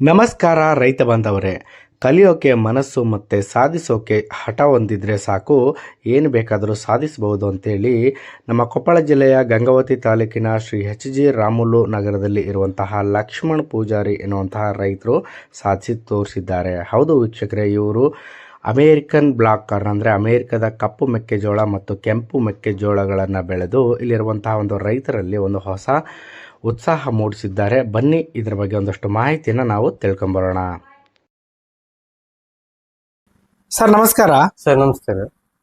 ನಮಸ್ಕಾರ ರೈತ ಬಾಂಧವರೇ, ಕಲಿಯೋಕೆ ಮನಸ್ಸು ಮತ್ತು ಸಾಧಿಸೋಕೆ ಹಠ ಹೊಂದಿದ್ರೆ ಸಾಕು, ಏನು ಬೇಕಾದರೂ ಸಾಧಿಸಬಹುದು ಅಂತೇಳಿ ನಮ್ಮ ಕೊಪ್ಪಳ ಜಿಲ್ಲೆಯ ಗಂಗಾವತಿ ತಾಲೂಕಿನ ಶ್ರೀ ಎಚ್ ಜಿ ರಾಮುಲು ನಗರದಲ್ಲಿ ಇರುವಂತಹ ಲಕ್ಷ್ಮಣ್ ಪೂಜಾರಿ ಎನ್ನುವಂತಹ ರೈತರು ಸಾಧಿಸಿ ತೋರಿಸಿದ್ದಾರೆ. ಹೌದು ವೀಕ್ಷಕರೇ, ಇವರು ಅಮೇರಿಕನ್ ಬ್ಲಾಕ್ ಕಾರ್ನ್ ಅಂದರೆ ಅಮೇರಿಕದ ಕಪ್ಪು ಮೆಕ್ಕೆಜೋಳ ಮತ್ತು ಕೆಂಪು ಮೆಕ್ಕೆಜೋಳಗಳನ್ನು ಬೆಳೆದು ಇಲ್ಲಿರುವಂತಹ ಒಂದು ರೈತರಲ್ಲಿ ಒಂದು ಹೊಸ ಉತ್ಸಾಹ ಮೂಡಿಸಿದ್ದಾರೆ. ಬನ್ನಿ ಇದರ ಬಗ್ಗೆ ಒಂದಷ್ಟು ಮಾಹಿತಿಯನ್ನು ನಾವು ತಿಳ್ಕೊಂಬರೋಣ. ಸರ್ ನಮಸ್ಕಾರ. ಸರ್ ನಮಸ್ಕಾರ.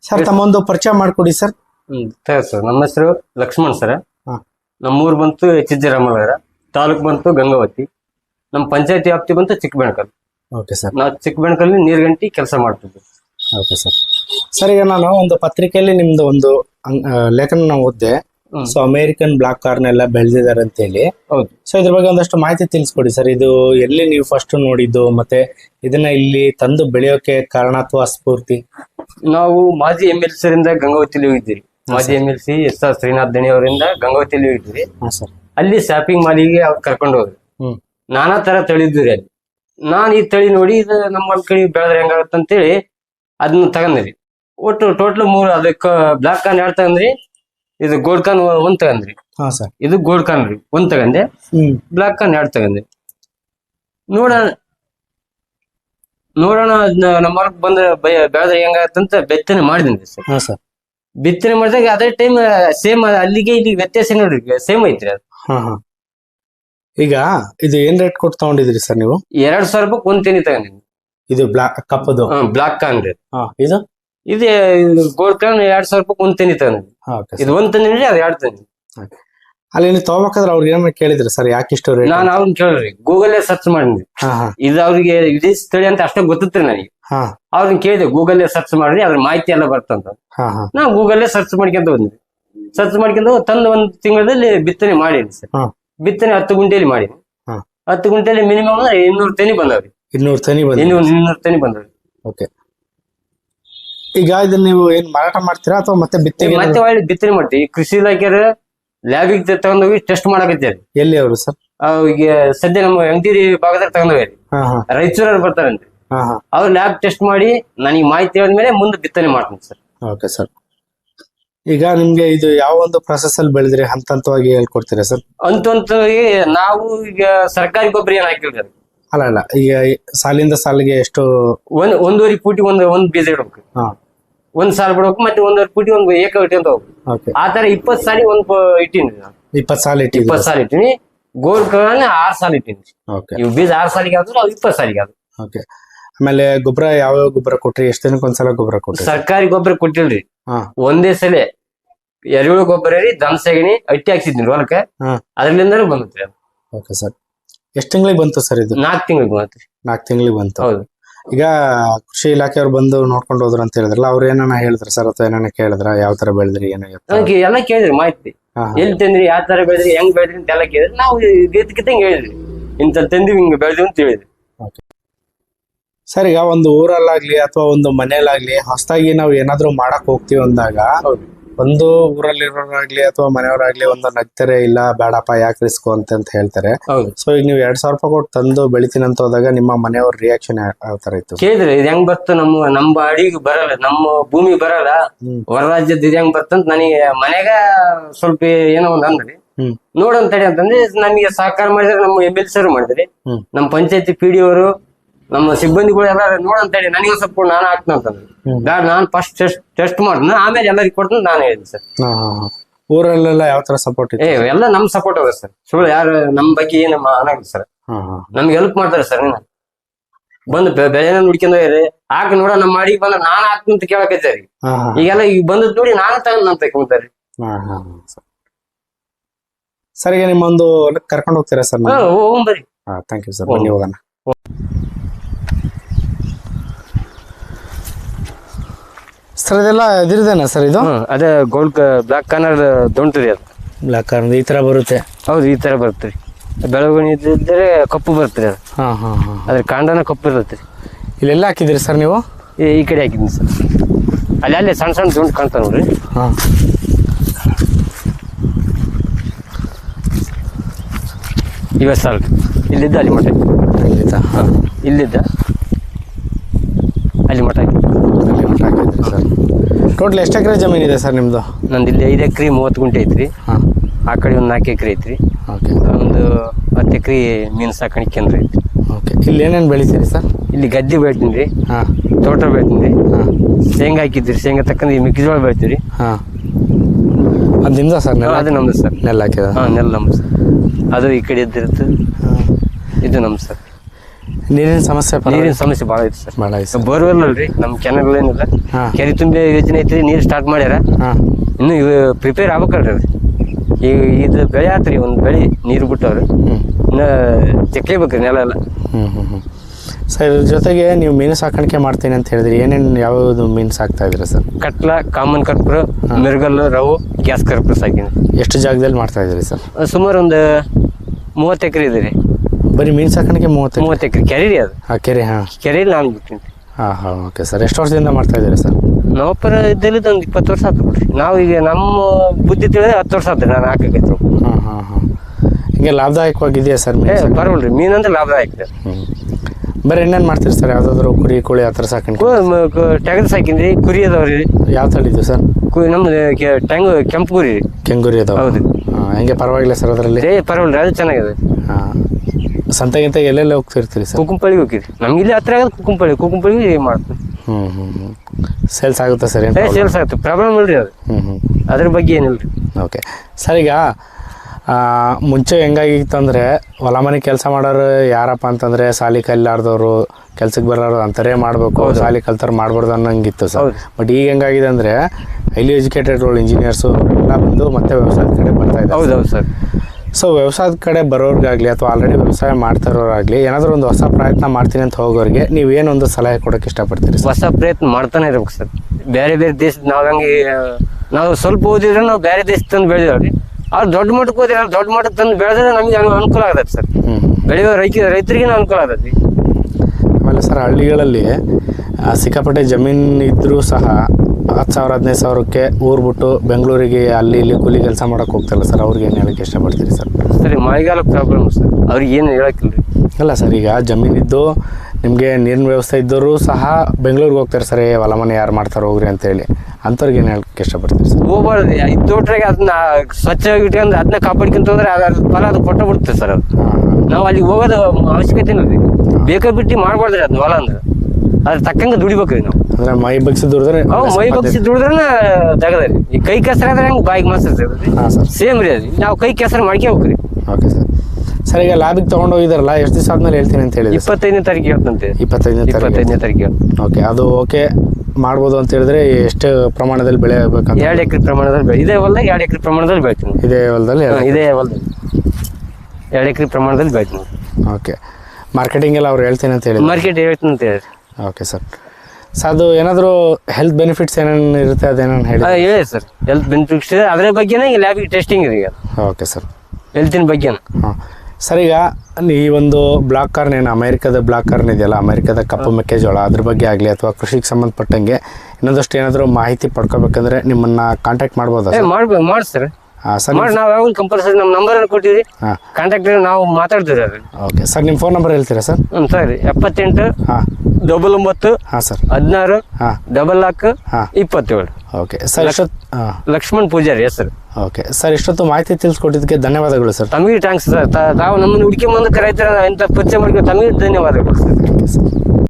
ಸರ್ ತಮ್ಮೊಂದು ಪರಿಚಯ ಮಾಡಿಕೊಡಿ ಸರ್. ಹ್ಮ್ ಸರ್ ಸರ್ ನಮ್ಮ ಹೆಸರು ಲಕ್ಷ್ಮಣ್ ಸರ್. ಹಾ. ನಮ್ಮೂರು ಬಂತು ಎಚ್ ಜಿ ರಾಮನಗರ ತಾಲೂಕು ಬಂತು ಗಂಗಾವತಿ ನಮ್ಮ ಪಂಚಾಯತ್ ವ್ಯಾಪ್ತಿ ಬಂತು ಚಿಕ್ಕಬೆಣಕಲ್. Okay sir. ನಾವು ಚಿಕ್ಕಬೆಣಕಲ್ಲಿ ನೀರ್ಗಂಟಿ ಕೆಲಸ ಮಾಡ್ತಿದ್ವಿ. Okay sir. ಸರ್ ಈಗ ನಾನು ಒಂದು ಪತ್ರಿಕೆಯಲ್ಲಿ ನಿಮ್ದು ಒಂದು ಲೇಖನ ಓದಿದೆ. ಸೊ ಅಮೇರಿಕನ್ ಬ್ಲಾಕ್ ಕಾರ್ನ್ ಎಲ್ಲ ಬೆಳೆದಿದ್ದಾರೆ ಅಂತೇಳಿ. ಹೌದು. ಸೊ ಇದ್ರ ಬಗ್ಗೆ ಒಂದಷ್ಟು ಮಾಹಿತಿ ತಿಳಿಸ್ಕೊಡಿ ಸರ್. ಇದು ಎಲ್ಲಿ ನೀವು ಫಸ್ಟ್ ನೋಡಿದ್ದು ಮತ್ತೆ ಇದನ್ನ ಇಲ್ಲಿ ತಂದು ಬೆಳೆಯೋಕೆ ಕಾರಣ ಅಥವಾ ಸ್ಫೂರ್ತಿ? ನಾವು ಮಾಜಿ ಎಂ ಎಲ್ ಸಿ ಗಂಗಾವತಿಲಿ ಹೋಗಿದ್ದೀರಿ ಮಾಜಿ M L C S R Srinath ದಣಿ ಅವರಿಂದ ಗಂಗಾವತಿಲಿ ಹೋಗಿದ್ದೀರಿ ಸರ್. ಅಲ್ಲಿ ಶಾಪಿಂಗ್ ಮಾಲಿಗೆ ಅವ್ರು ಕರ್ಕೊಂಡು ಹೋದ್ರು. ಹ್ಮ್. ನಾನಾ ತರ ತಳಿದ್ವಿ ಅಲ್ಲಿ. ನಾನು ಈ ತಳಿ ನೋಡಿ ಇದು ನಮ್ಮ ಕಡೆ ಬೆಳೆದ್ರೆ ಹೆಂಗಾಗತ್ತಂತೇಳಿ ಅದನ್ನ ತಗೊಂಡ್ರಿ ಒಟ್ಟು ಟೋಟಲ್ ಮೂರು ಅದಕ್ಕೆ ಬ್ಲಾಕ್ ಕಾರ್ನ್ ಎರಡು ತಗಂದ್ರಿ ಇದು ಗೋಲ್ಡ್ ಕಾನ್ ಒಂದ್ ತಗಂದ್ರಿ. ಹಾ ಸರ್ ಇದು ಗೋಲ್ಡ್ ಕಾನ್ ರೀ ಒಂದ್ ತಗಂದೆ. ಹ್ಮ್. ಬ್ಲಾಕ್ ಕಾನ್ ಎರಡ್ ತಗಂದೆ. ನೋಡೋಣ. ನೋಡೋಣ ಅದ್ನ ನಮ್ಮ ಹೊಲಕ್ ಬಂದ ಬೆಳೆದ್ರೆ ಹೆಂಗಾಗತ್ತಂತ ಬೆತ್ತನೆ ಮಾಡಿದ್ರಿ ಸರ್ ಹಾ ಸರ್ ಬಿತ್ತನೆ ಮಾಡಿದಾಗ ಅದೇ ಟೈಮ್ ಸೇಮ್ ಅಲ್ಲಿಗೆ ಇಲ್ಲಿ ವ್ಯತ್ಯಾಸ ನೋಡ್ರಿ ಸೇಮ್ ಐತ್ರಿ ಅದು. ಹಾ ಹಾ. ಈಗ ಇದು ಏನ್ ರೇಟ್ ಕೊಟ್ಟು ತಗೊಂಡಿದ್ರಿ ಸರ್ ನೀವು? ಎರಡ್ ಸಾವಿರ ರೂಪಾಯಿ ಒಂದ್ ತೆನಿ ತಗೊಂಡಿನಿ ಇದು ಬ್ಲಾಕ್ ಕಪ್ಪದು. ಬ್ಲಾಕ್ ಕಾನ್ ರೀ. ಹಾ ಇದು? ಇದು ಗೋಲ್ಡ್ ಕಾನ್ ಎರಡ್ ಸಾವಿರ ರೂಪಾಯಿ ಒಂದ್ ತೆನಿ ತಗೊಂಡಿನಿ ಹಾ ಇದು ಒಂದ್ ತಿನ್ನಿ ಅದು ಎರಡ್ ತಿನ್ನಿ ಅಲ್ಲಿ ನೀವು ತಗೋಬೇಕಾದ್ರೆ ಅವ್ರಿಗೆ ಏನಾರ ಕೇಳಿದ್ರಿ ಸರ್ ಯಾಕೆ ಇಷ್ಟು ರೇಟ್ ನಾನು ಅವ್ರನ್ನ ಕೇಳ್ರಿ. ಗೂಗಲ್ ಸರ್ಚ್ ಹಾ ಇದು ಅವ್ರಿಗೆ ವಿದೇಶಿ ಸ್ಥಳಿ ಅಂತ ಅಷ್ಟೇ ಗೊತ್ತಿತ್ರಿ ನನಗೆ. ಅವ್ರನ್ನ ಕೇಳಿದೆ ಗೂಗಲ್ ಸರ್ಚ್ ಮಾಡ್ರಿ ಅದ್ರ ಮಾಹಿತಿ ಎಲ್ಲ ಬರ್ತಂತ ನಾ ಗೂಗಲ್ ಸರ್ಚ್ ಮಾಡ್ಕೊಂತ ಬಂದ್ವಿ ಸರ್ಚ್ ಮಾಡ್ಕೊಂಡು ತಂದು ಒಂದ್ ತಿಂಗಳಲ್ಲಿ ಬಿತ್ತನೆ ಮಾಡೀನಿ ಸರ್. ಬಿತ್ತನೆ ಹತ್ತು ಗುಂಟೆಲಿ ಮಾಡಿ ಹತ್ತು ಗುಂಟೆಲಿ ಮಿನಿಮಮ್ ಇನ್ನೂರು ತೆನಿ ಬಂದವ್ರಿ. ಇನ್ನೂರು ತನಿ ಬಂದ್ರಿ ಇನ್ನೂರು ಇನ್ನೂರು ತೆನಿ ಬಂದವ್ರಿ. ಓಕೆ. ಈಗ ಇದನ್ನ ನೀವು ಏನ್ ಮಾರಾಟ ಮಾಡ್ತೀರಾ ಅಥವಾ ಮತ್ತೆ ಬಿತ್ತನೆ ಮತ್ತೆ ಒಳ್ಳೆ ಬಿತ್ತನೆ ಮಾಡ್ತೀವಿ. ಕೃಷಿ ಇಲಾಖೆ ಲ್ಯಾಬಿಗೆ ತಗೊಂಡೋಗಿ ಟೆಸ್ಟ್ ಮಾಡಕತ್ತೇವೆ ಎಲ್ಲಿ ಅವರು ಸರ್? ಈಗ ಸದ್ಯ ನಮ್ಮ ಎಂಟಿರಿ ಭಾಗದಾಗ ತಗೊಂಡೋಗಿ ರಾಯಚೂರವ್ರು ಬರ್ತಾರಂತೆ. ಅವ್ರ ಲ್ಯಾಬ್ ಟೆಸ್ಟ್ ಮಾಡಿ ನನಗೆ ಮಾಹಿತಿ ಹೇಳಿದ್ಮೇಲೆ ಮುಂದೆ ಬಿತ್ತನೆ ಮಾಡ್ತೀನಿ ಸರ್. Okay sir. ಈಗ ನಿಮ್ಗೆ ಇದು ಯಾವ ಒಂದು ಪ್ರೊಸೆಸ್ ಅಲ್ಲಿ ಬೆಳೆದ್ರೆ? ಹಂತ ಹಂತವಾಗಿ ಹೇಳ್ಕೊಡ್ತೀರಾ ಸರ್? ಅಂತಂತ ನಾವು ಈಗ ಸರ್ಕಾರಿ ಗೊಬ್ಬರ ಏನ್ ಹಾಕಿಲ್ಲ ಸರ್. ಅಲ್ಲ ಅಲ್ಲ. ಈಗ ಸಾಲಿಂದ ಸಾಲಿಗೆ ಎಷ್ಟು ಒಂದ್ ಒಂದೂವರೆ ಫೂಟಿ ಒಂದ್ ಒಂದ್ ಬೀಜ ಇಡಬೇಕು. ಒಂದ್ ಸಾಲ ಬಿಡ್ಬೇಕು ಮತ್ತೆ ಒಂದ್ ಪುಟಿ ಒಂದ್ ಏಕ ಇಟ್ಟಿ ಹೋಗ್ಬೇಕು. ಆತರ ಇಪ್ಪತ್ ಸಾಲಿ ಒಂದ್ ಇಟ್ಟಿನಿ ಇಪ್ಪತ್ ಸಾಲ ಇಟ್ಟಿ ಇಪ್ಪತ್ ಸಾಲ ಇಟ್ಟಿನಿ ಗೋಲ್ ಕಳನ ಆರ್ ಸಾಲ ಇಟ್ಟಿನಿ ಇವ್ ಬೀಜ ಆರ್ ಸಾಲಿಗೆ ಆದ್ರೆ ಅವು ಇಪ್ಪತ್ ಸಾಲಿಗೆ ಆದ್ರು. ಓಕೆ ಆಮೇಲೆ ಗೊಬ್ಬರ ಯಾವ ಗೊಬ್ಬರ ಕೊಟ್ರಿ? ಎಷ್ಟ್ ದಿನಕ್ಕೆ ಒಂದ್ಸಲ ಗೊಬ್ಬರ ಕೊಟ್ರಿ? ಸರ್ಕಾರಿ ಗೊಬ್ಬರ ಕೊಟ್ಟಿಲ್ರಿ. ಒಂದೇ ಸಲ ಎರೆಹುಳು ಗೊಬ್ಬರ ರೀ ದನ ಸೆಗಣಿ ಅಟ್ಟಿ ಹಾಕ್ಸಿದ್ನಿ ಹೊಲಕ್ಕೆ. ಹಾ. ಬಂದ್ರಿ ಓಕೆ ಸರ್ ಎಷ್ಟ್ ತಿಂಗಳಿಗೆ ಬಂತು ಸರ್ ಇದು? ನಾಲ್ಕು ತಿಂಗಳಿಗೆ ಬಂತು. ನಾಲ್ಕು ತಿಂಗಳಿಗೆ ಬಂತು. ಹೌದು. ಈಗ ಕೃಷಿ ಇಲಾಖೆಯವ್ರು ಬಂದು ನೋಡ್ಕೊಂಡು ಹೋದ್ರು ಅಂತ ಹೇಳಿದ್ರಲ್ಲ ಅವ್ರು ಏನಾನ ಹೇಳಿದ್ರ ಸರ್ ಅಥವಾ ಏನಾನ ಕೇಳಿದ್ರ? ಯಾವ ತರ ಬೆಳೆದ್ರಿ ಏನಾಗಿತ್ತು ನನಗೆ ಎಲ್ಲ ಕೇಳಿದ್ರಿ ಮಾಹಿತಿ. ಎಲ್ಲಿ ತಂದ್ರಿ ಯಾವ ತರ ಬೆಳೆದ್ರಿ ಹೆಂಗ್ ಬೆಳೆದ್ರಿ ಅಂತ ಎಲ್ಲ ಕೇಳಿದ್ರಿ. ನಾವು ಗಿತ್ತಂಗೆ ಹೇಳಿದ್ರಿ. ಇಂತ ತಂದಿವಿ ಹಿಂಗ್ ಬೆಳೆದ್ವಿ ಅಂತ ಹೇಳಿದ್ರಿ. ಸರ್ ಈಗ ಒಂದು ಊರಲ್ಲಾಗ್ಲಿ ಅಥವಾ ಒಂದು ಮನೆಯಲ್ಲಾಗ್ಲಿ ಹೊಸದಾಗಿ ನಾವು ಏನಾದ್ರೂ ಮಾಡಕ್ ಹೋಗ್ತೀವಿ ಅಂದಾಗ ಒಂದು ಊರಲ್ಲಿರೋರಾಗ್ಲಿ ಅಥವಾ ಮನೆಯವರಾಗ್ಲಿ ಒಂದು ನಗ್ತಾರೆ ಇಲ್ಲ ಬೇಡಪ್ಪ ಯಾಕೆ ರಿಸ್ಕ್ ಅಂತ ಅಂತ ಹೇಳ್ತಾರೆ. ಸೊ ಈಗ ನೀವು ಎರಡ್ ಸಾವಿರ ರೂಪಾಯಿ ಕೊಟ್ಟು ತಂದು ಬೆಳಿತೀನಿ ಅಂತ ಹೋದಾಗ ನಿಮ್ಮ ಮನೆಯವ್ರ ರಿಯಾಕ್ಷನ್ ಯಾವ ತರ ಇತ್ತು? ಕೇಳಿದ್ರೆ ಇದು ಹೆಂಗ್ ಬರ್ತ ನಮ್ಮ ನಮ್ಮ ಅಡಿಗೆ ಬರಲ್ಲ ನಮ್ಮ ಭೂಮಿ ಬರಲ್ಲ. ಹೊರ ರಾಜ್ಯದ ಇದು ಹೆಂಗ್ ಬರ್ತಂತ ನನಗೆ ಮನೆಗ ಸ್ವಲ್ಪ ಏನೋ ಒಂದ್ ಅಂದ್ರಿ. ನೋಡಂತಡಿ ನೋಡೋಣ ತಡಿ ಅಂತಂದ್ರೆ ನಮಗೆ ಸಹಕಾರ ಮಾಡಿದ್ರೆ ನಮ್ಮ ಎಂ ಎಲ್ ಸರ್ ಮಾಡಿದ್ರಿ. ನಮ್ಮ ಪಂಚಾಯತಿ ಪಿ ಡಿ ಅವರು ನಮ್ಮ ಸಿಬ್ಬಂದಿಗಳು ಎಲ್ಲ ನೋಡೋಣ ತಡಿ ನನಗೆ ಸ್ವಲ್ಪ ನಾನು ಹಾಕ್ತಂತಂದ್ರೆ. ಬೇಡ ನಾನು ಫಸ್ಟ್ ಟೆಸ್ಟ್ ಟೆಸ್ಟ್ ಮಾಡ್ತೀನಿ ಆಮೇಲೆ ಎಲ್ಲರಿಗೆ ಕೊಡ್ತೀನಿ ನಾನು ಹೇಳಿದೆ ಸರ್. ಹಾ ಹಾ ಹಾ. ಊರಲ್ಲೆಲ್ಲ ಯಾವ ತರ ಸಪೋರ್ಟ್ ಏ ಇತ್ತು ಎಲ್ಲ ನಮ್ ಸಪೋರ್ಟ್ ಅದ ಸರ್. ಸುಳ್ಳು ಯಾರು ನಮ್ ಬಗ್ಗೆ ಏನು ಅನ್ನಲ್ಲ ಸರ್. ಹಾ ಹಾ. ನಮ್ಗೆ ಹೆಲ್ಪ್ ಮಾಡ್ತಾರೆ ಸರ್ ನೀನು. ಬಂದು ಬೆ- ಬೆಳೆನ ನುಡ್ಕೊಂಡು ಹೋಗ್ರಿ ಹಾಕಿ ನೋಡ ನಮ್ಮ ಮಾಡಿ ಬಂದ ನಾನು ಹಾಕ್ತೀನಿ ಅಂತ ಕೇಳಕತ್ತೀರಿ ಹಾ ಹಾ. ಈಗೆಲ್ಲ ಈಗ ಬಂದದ್ ನೋಡಿ ನಾನು ತಗೊಂಡ್ ಹಾ ಹಾ ಸರ್ ಈಗ ನಿಮ್ಮೊಂದು ಕರ್ಕೊಂಡು ಹೋಗ್ತೀರಾ ಸರ್ ಹೋಗ್ ಬರ್ರಿ. ಹಾ ಥ್ಯಾಂಕ್ ಯು ಸರ್. ಬನ್ನಿ ಹೋಗೋಣ. ಸರ್ ಇದೆಲ್ಲ ಇದ್ರದೇನಾ ಸರ್ ಇದು? ಹ್ಮ್ ಅದೇ ಗೋಲ್ಡ್ ಬ್ಲಾಕ್ ಕಲರ್ ದೊಂಟಿದೆ ಅದು. ಬ್ಲಾಕ್ ಕಾರ್ನ್ ಈ ಥರ ಬರುತ್ತೆ. ಹೌದು ಈ ತರ ಬರುತ್ತೆ. ಬೆಳಗುಣಿ ಇದ್ದರೆ ಕಪ್ಪು ಬರುತ್ತೆ ಅದು. ಹಾಂ ಹಾಂ ಹಾಂ ಅದ್ರ ಕಾಂಡನ ಕಪ್ಪು ಇರುತ್ತೆ. ಇಲ್ಲೆಲ್ಲ ಹಾಕಿದಿರಿ ಸರ್ ನೀವು? ಈ ಈ ಕಡೆ ಹಾಕಿದ್ದೀನಿ ಸರ್. ಅಲ್ಲಿ ಅಲ್ಲೇ ಸಣ್ಣ ಸಣ್ಣ ದುಂಡು ಕಾಣ್ತಾವ ನೋಡ್ರಿ. ಹಾಂ. ಇವತ್ತು ಸಾಲ ಇಲ್ಲಿದ್ದ ಅಲ್ಲಿ ಮಠ ಇಲ್ಲಿದ್ದ ಹಾಂ ಇಲ್ಲಿದ್ದ ಅಲ್ಲಿ ಮಠ ಅಲ್ಲಿ ಮಠ ಹಾಕಿದ್ರಿ ಸರ್ ಟೋಟಲ್ ಎಷ್ಟು ಎಕರೆ ಜಮೀನಿದೆ ಸರ್ ನಿಮ್ಮದು ನಂದು ಇಲ್ಲಿ ಐದು ಎಕರೆ ಮೂವತ್ತು ಗುಂಟೆ ಐತ್ರಿ. ಹಾಂ. ಆ ಕಡೆ ಒಂದು ನಾಲ್ಕು ಎಕರೆ ಐತ್ರಿ. ಓಕೆ ಒಂದು ಹತ್ತು ಎಕರೆ ಮೀನು ಸಾಕಾಣಿಕೆ ಕೇಂದ್ರ ಐತ್ರಿ. ಓಕೆ ಇಲ್ಲಿ ಏನೇನು ಬೆಳಿತೀರಿ ಸರ್? ಇಲ್ಲಿ ಗದ್ದೆ ಬೆಳಿತೀನಿ ರೀ ಹಾಂ. ತೋಟ ಬೆಳಿತೀನಿ ರೀ ಹಾಂ. ಶೇಂಗಾ ಹಾಕಿದ್ರಿ. ಶೇಂಗಾ ತಕ್ಕಂದು ಈ ಮೆಕ್ಕೆಜೋಳ ಬೆಳಿತೀವಿ ರೀ ಹಾಂ. ಅದು ನಿಮ್ದ ಸರ್ ನೆಲ ಅದು ನಮ್ದು ಸರ್. ನೆಲ್ಲ ಹಾಕಿದ ಹಾಂ ನೆಲ ನಮ್ದು ಸರ್. ಅದು ಈ ಕಡೆ ಇದ್ದಿರುತ್ತೆ. ಇದು ನಮ್ದು ಸರ್. ನೀರಿನ ಸಮಸ್ಯೆ ನೀರಿನ ಸಮಸ್ಯೆ ಭಾಳ ಐತಿ ಸರ್. ಭಾಳ ಐತಿ ಬೋರ್ವೆಲ್ ಅಲ್ರಿ ನಮ್ಮ ಕೆನಲ್ ಏನಿಲ್ಲ ಕೆರೆ ತುಂಬಿ ಯೋಜನೆ ಐತ್ರಿ ನೀರು ಸ್ಟಾರ್ಟ್ ಮಾಡ್ಯಾರ. ಇನ್ನು ಇವು ಪ್ರಿಪೇರ್ ಆಗ್ಬೇಕಲ್ರಿ ಅದು. ಈಗ ಇದು ಬೆಳೆ ಆತ್ರಿ ಒಂದು ಬೆಳೆ ನೀರು ಬಿಟ್ಟವ್ರಿ. ಇನ್ನು ಚೆಕ್ಕೇಬೇಕ್ರಿ ನೆಲ ಎಲ್ಲ. ಹ್ಞೂ ಹ್ಞೂ ಹ್ಞೂ ಸರ್ ಇದ್ರ ಜೊತೆಗೆ ನೀವು ಮೀನು ಸಾಕಾಣಿಕೆ ಮಾಡ್ತೀನಿ ಅಂತ ಹೇಳಿದ್ರಿ. ಏನೇನು ಯಾವ್ದು ಮೀನು ಸಾಕ್ತಾ ಇದ್ದೀರಾ sir? Catla common carp mrigal ರವು grass carp ಸಾಕಿನಿ. ಎಷ್ಟು ಜಾಗದಲ್ಲಿ ಮಾಡ್ತಾ ಇದ್ದೀರಿ ಸರ್? ಸುಮಾರು ಒಂದು ಮೂವತ್ತು ಎಕರೆ ಇದೆ ರೀ. ಬರೀ ಮೀನು ಸಾಕಾಣಿಕೆ ಮೂವತ್ತು ಮೂವತ್ತು ಎಕರೆ ಕೆರೆ ರೀ ಅದು. ಹಾಂ ಕೆರೆ ಹಾಂ. ಕೆರೆ ನಾನು ಬಿಡ್ತೀನಿ ಹಾಂ ಹಾಂ ಓಕೆ ಸರ್. ಎಷ್ಟು ವರ್ಷದಿಂದ ಮಾಡ್ತಾ ಇದ್ದೀರಾ ಸರ್? ನವಪರ ಇದ್ದಲ್ಲಿದ್ದ ಒಂದು ಇಪ್ಪತ್ತು ವರ್ಷ ಆಯ್ತು ಬಿಡ್ರಿ. ನಾವು ಈಗ ನಮ್ಮ ಬುದ್ಧಿ ತಿಳಿದ್ರೆ ಹತ್ತು ವರ್ಷ ಆಯ್ತು ನಾನು ಹಾಕಕ್ಕೆ ಹಾಂ ಹಾಂ ಹಾಂ. ಹಿಂಗೆ ಲಾಭದಾಯಕವಾಗಿದೆಯಾ ಸರ್ ಮೀನು? ಪರವಲ್ರಿ ಮೀನು ಅಂದ್ರೆ ಲಾಭದಾಯಕ ಇದೆ ಹ್ಞೂ ಬರೀ ಇನ್ನೇನು ಮಾಡ್ತೀರಿ ಸರ್? ಯಾವುದಾದ್ರು ಕುರಿ ಕೋಳಿ ಆ ಥರ ಸಾಕಾಣಿಕೆ ಟ್ಯಾಂಗ್ ಸಾಕಿನ್ರಿ ಕುರಿ ಅದಾವ್ರಿ. ಯಾವ ತಳಿದು ಸರ್? ಕುರಿ ನಮ್ದು ಟ್ಯಾಂಗ್ ಕೆಂಪು ಕುರಿ ಕೆಂಗುರಿ ಅದಾವ. ಹೌದು. ಹೆಂಗೆ ಪರವಾಗಿಲ್ಲ ಸರ್ ಅದರಲ್ಲಿ? ಏ ಪರವಾಗಿಲ್ಲ ಅದು ಚೆನ್ನಾಗಿದೆ. ಹಾಂ. ಸಂತೆಗಿಂತ ಎಲ್ಲೆಲ್ಲ ಹೋಗ್ತಿರ್ತೀರಿ ಸರ್? ಕುಕುಂಪಳಿಗೆ ಹೋಗಿರಿ ನಮ್ಗೆ ಇಲ್ಲಿ ಹತ್ರ ಆಗೋದು ಕುಕುಂಪಳಿ ಏನು ಮಾಡ್ತೀನಿ ಹ್ಞೂ ಹ್ಞೂ ಹ್ಞೂ ಸೇಲ್ಸ್ ಆಗುತ್ತಾ ಸರ್ ಏನು ಸೇಲ್ಸ್ ಆಗುತ್ತೆ. ಪ್ರಾಬ್ಲಮ್ ಇಲ್ರಿ ಅದು. ಹ್ಞೂ ಹ್ಞೂ ಅದ್ರ ಬಗ್ಗೆ ಏನಿಲ್ಲ ರೀ ಓಕೆ ಸರ್ ಈಗ ಆ, ಮುಂಚೆ ಹೆಂಗಾಗಿತ್ತು ಅಂದರೆ ಹೊಲ ಮನೆ ಕೆಲಸ ಮಾಡೋರು ಯಾರಪ್ಪ ಅಂತಂದರೆ ಸಾಲಿ ಕಲ್ಲಾರ್ದವರು ಕೆಲ್ಸಕ್ಕೆ ಬರೋರು ಅಂತಾರೆ ಮಾಡಬೇಕು. ಸಾಲಿ ಕಲ್ತವ್ರು ಮಾಡ್ಬಾರ್ದು ಅನ್ನಂಗಿತ್ತು ಸರ್. ಹೌದು. ಬಟ್ ಈಗ ಹೆಂಗಾಗಿದೆ ಅಂದರೆ ಹೈಲಿ ಎಜುಕೇಟೆಡ್ ಇಂಜಿನಿಯರ್ಸು ಎಲ್ಲ ಬಂದು ಮತ್ತೆ ವ್ಯವಸಾಯದ ಕಡೆ ಬರ್ತಾ ಇದ್ದಾರೆ ಹೌದು ಹೌದು ಸರ್. ಸೊ ವ್ಯವಸಾಯದ ಕಡೆ ಬರೋರಿಗಾಗಲಿ ಅಥವಾ ಆಲ್ರೆಡಿ ವ್ಯವಸಾಯ ಮಾಡ್ತಾ ಇರೋರಾಗಲಿ ಏನಾದರೂ ಒಂದು ಹೊಸ ಪ್ರಯತ್ನ ಮಾಡ್ತೀನಿ ಅಂತ ಹೋಗೋರಿಗೆ ನೀವೇನೊಂದು ಸಲಹೆ ಕೊಡೋಕೆ ಇಷ್ಟಪಡ್ತೀರಿ ಸರ್? ಹೊಸ ಪ್ರಯತ್ನ ಮಾಡ್ತಾನೆ ಇರ್ಬೇಕು ಸರ್. ಬೇರೆ ಬೇರೆ ದೇಶದ ನಾವು ಹಂಗೆ ನಾವು ಸ್ವಲ್ಪ ಓದಿದ್ರೆ ನಾವು ಬೇರೆ ದೇಶ ತಂದು ಬೆಳೆದೇವ್ರಿ ಅವ್ರು ದೊಡ್ಡ ಮಟ್ಟಕ್ಕೆ ಹೋದ್ರೆ ಅವ್ರು ದೊಡ್ಡ ಮಟ್ಟಕ್ಕೆ ತಂದು ಬೆಳೆದ್ರೆ ನಮಗೆ ಹಂಗೆ ಅನುಕೂಲ ಆಗತ್ತೆ ಸರ್. ಹ್ಞೂ ಬೆಳೆಯೋ ರೈತ ರೈತರಿಗೆ ಅನುಕೂಲ ಆಗತ್ತೆ. ಆಮೇಲೆ ಸರ್ ಹಳ್ಳಿಗಳಲ್ಲಿ ಆ, ಸಿಕ್ಕಾಪಟ್ಟೆ ಜಮೀನು ಇದ್ದರೂ ಸಹ ಹತ್ತು ಸಾವಿರ ಹದಿನೈದು ಸಾವಿರಕ್ಕೆ ಊರು ಬಿಟ್ಟು ಬೆಂಗಳೂರಿಗೆ ಅಲ್ಲಿ ಇಲ್ಲಿ ಕೂಲಿ ಕೆಲಸ ಮಾಡೋಕೆ ಹೋಗ್ತಾರಲ್ಲ ಸರ್ ಅವ್ರಿಗೆ ಏನು ಹೇಳಕ್ಕೆ ಇಷ್ಟಪಡ್ತೀರಿ ಸರ್? ಸರಿ ಮಳೆಗಾಲ ಪ್ರಾಬ್ಲಮ್ ಸರ್. ಅವ್ರಿಗೆ ಏನು ಹೇಳಕ್ಕಿಲ್ಲ ರೀ ಅಲ್ಲ ಸರ್ ಈಗ ಜಮೀನಿದ್ದು ನಿಮಗೆ ನೀರಿನ ವ್ಯವಸ್ಥೆ ಇದ್ದರೂ ಸಹ ಬೆಂಗಳೂರಿಗೆ ಹೋಗ್ತಾರೆ ಸರ್ ಏ ಹೊಲ ಮನೆ ಯಾರು ಮಾಡ್ತಾರೆ ಹೋಗ್ರಿ ಅಂತೇಳಿ ಅಂಥವ್ರಿಗೆ ಏನು ಹೇಳಕ್ಕೆ ಇಷ್ಟಪಡ್ತೀರಿ ಸರ್? ಹೋಗ್ಬಾರ್ದು. ಇದು ತೋಟ್ರಾಗೆ ಅದನ್ನ ಸ್ವಚ್ಛವಾಗಿ ಇಟ್ಕೊಂಡು ಅದನ್ನ ಕಾಪಾಡ್ಕೊಂತ ಹೋದ್ರೆ ಅದ್ರ ಫಲ ಅದು ಕೊಟ್ಟ ಬಿಡುತ್ತೆ ಸರ್ ಅದು. ನಾವು ಅಲ್ಲಿಗೆ ಹೋಗೋದು ಅವಶ್ಯಕತೆ ಇಲ್ಲ. ರೀ ಬೇಕಾ ಬಿಟ್ಟು ಮಾಡ್ಬಾರ್ದ್ರಿ ಅದನ್ನ ಹೊಲ ಅಂದ್ರೆ. ಅದ್ರ ತಕ್ಕಂಗೆ ದುಡಿಬೇಕು ನಾವು. ಅಂದ್ರೆ ಮೈ ಬಗ್ಸಿ ದುಡಿದ್ರೆ ಅವು ಮೈ ಬಗ್ಸಿ ದುಡಿದ್ರೆ ತೆಗದ್ರಿ ಈ ಕೈ ಕೆಸರಾದ್ರೆ ಹೆಂಗ್ ಬಾಯಿಗೆ ಮಾಸ್ತರಿ ಹಾಂ ಸರ್. ಸೇಮ್ ರೀ ಅದ್ರಿ ನಾವು ಕೈ ಕೆಸರು ಮಾಡ್ಕೋಬೇಕ್ರಿ ಓಕೆ ಸರ್. ಸರ್ ಈಗ ಲ್ಯಾಬಿಗೆ ತೊಗೊಂಡು ಹೋಗಿದಾರಲ್ಲ ಎಷ್ಟು ದಿವಸ ಆದ್ಮೇಲೆ ಹೇಳ್ತೀನಿ ಅಂತ ಹೇಳಿ ಇಪ್ಪತ್ತೈದನೇ ತಾರೀಕು ಹೇಳ್ತಂತೆ. ಇಪ್ಪತ್ತೈದನೇ ತಾರೀಕು ಇಪ್ಪತ್ತೈದನೇ ತಾರೀಕು ಓಕೆ ಅದು ಓಕೆ ಮಾಡ್ಬೋದು ಅಂತ ಹೇಳಿದ್ರೆ ಎಷ್ಟು ಪ್ರಮಾಣದಲ್ಲಿ ಬೆಳೆ ಬೇಕಂತ ಎರಡು ಎಕರೆ ಪ್ರಮಾಣದಲ್ಲಿ ಬೆಳೆ ಇದೇ ಹೊಲ್ದಾಗ ಎರಡು ಎಕರೆ ಪ್ರಮಾಣದಲ್ಲಿ ಬೆಳಿತೀನಿ ಇದೇ ಹೊಲದಲ್ಲಿ ಹಾ, ಇದೇ ಹೊಲದಲ್ಲಿ. ಎರಡು ಎಕರೆ ಪ್ರಮಾಣದಲ್ಲಿ ಬೆಳಿತೀನಿ ಓಕೆ. ಮಾರ್ಕೆಟಿಂಗ್ ಎಲ್ಲ ಅವ್ರು ಹೇಳ್ತೀನಿ ಅಂತ ಹೇಳಿದ್ರು. ಮಾರ್ಕೆಟ್ ಹೇಳ್ತೀನಿ ಅಂತ ಹೇಳಿ ಓಕೆ ಸರ್ ಸರ್ ಅದು ಏನಾದರೂ ಹೆಲ್ತ್ ಬೆನಿಫಿಟ್ಸ್ ಏನೇನು ಇರುತ್ತೆ ಅದೇನೇನು ಹೇಳಿ? ಹೇಳಿ ಸರ್ ಹೆಲ್ತ್ ಬೆನಿಫಿಟ್ಸ್ ಅದ್ರ ಬಗ್ಗೆನೇ ಲ್ಯಾಬಿಗೆ ಟೆಸ್ಟಿಂಗ್ ಇದೆ ಓಕೆ ಸರ್ ಹೆಲ್ತಿನ ಬಗ್ಗೆ ಹಾಂ. ಸರ್ ಈಗ ಈ ಒಂದು ಬ್ಲಾಕ್ ಕಾರ್ನ್ ಏನು ಅಮೆರಿಕದ ಬ್ಲಾಕ್ ಕಾರ್ನ್ ಇದೆಯಲ್ಲ ಅಮೆರಿಕದ ಕಪ್ಪು ಮೆಕ್ಕೆಜೋಳ ಅದ್ರ ಬಗ್ಗೆ ಆಗಲಿ ಅಥವಾ ಕೃಷಿಗೆ ಸಂಬಂಧಪಟ್ಟಂಗೆ ಇನ್ನೊಂದಷ್ಟು ಏನಾದರೂ ಮಾಹಿತಿ ಪಡ್ಕೋಬೇಕಂದ್ರೆ ನಿಮ್ಮನ್ನು ಕಾಂಟ್ಯಾಕ್ಟ್ ಮಾಡ್ಬೋದಾ ಸರ್ ಮಾಡ್ಬೋದು ಮಾಡಿ ಸರ್ ಹಾಂ ಸರ್ ಮಾಡಿ ನಾವು ಯಾವಾಗ ಕಂಪಲ್ಸರಿ ನಮ್ಮ ನಂಬರ್ ಕೊಟ್ಟಿವಿ ಹಾಂ. ಕಾಂಟ್ಯಾಕ್ಟ್ ನಾವು ಮಾತಾಡ್ತೀವಿ ಅದ್ರಲ್ಲಿ ಓಕೆ ಸರ್ ನಿಮ್ಮ ಫೋನ್ ನಂಬರ್ ಹೇಳ್ತೀರಾ ಸರ್ ಹ್ಞೂ ಸರಿ. ಎಪ್ಪತ್ತೆಂಟು ಹಾಂ. ಡಬಲ್ ಒಂಬತ್ತು ಹಾಂ ಸರ್. ಹದಿನಾರು ಹಾಂ. ಡಬಲ್ ನಾಲ್ಕು ಹಾಂ. ಇಪ್ಪತ್ತೇಳು. ಓಕೆ. ಸರ್ ಎಷ್ಟೊತ್ತು ಹಾಂ. ಲಕ್ಷ್ಮಣ್ ಪೂಜಾರಿ ಹೆಸರು. ಓಕೆ. ಸರ್ ಇಷ್ಟೊತ್ತು ಮಾಹಿತಿ ತಿಳಿಸ್ಕೊಟ್ಟಿದ್ದಕ್ಕೆ ಧನ್ಯವಾದಗಳು ಸರ್. ತಮಗೆ ಟ್ಯಾಂಕ್ಸ್ ಸರ್. ತಾವು ನಮ್ಮನ್ನು ಹುಡುಕಿ ಮುಂದೆ ಕರೀತೀರ ಇಂಥ ಪರಿಚಯ ಮಾಡ್ಕೊಂಡು ತಮಗೆ ಧನ್ಯವಾದಗಳು ಸರ್. ಸರ್.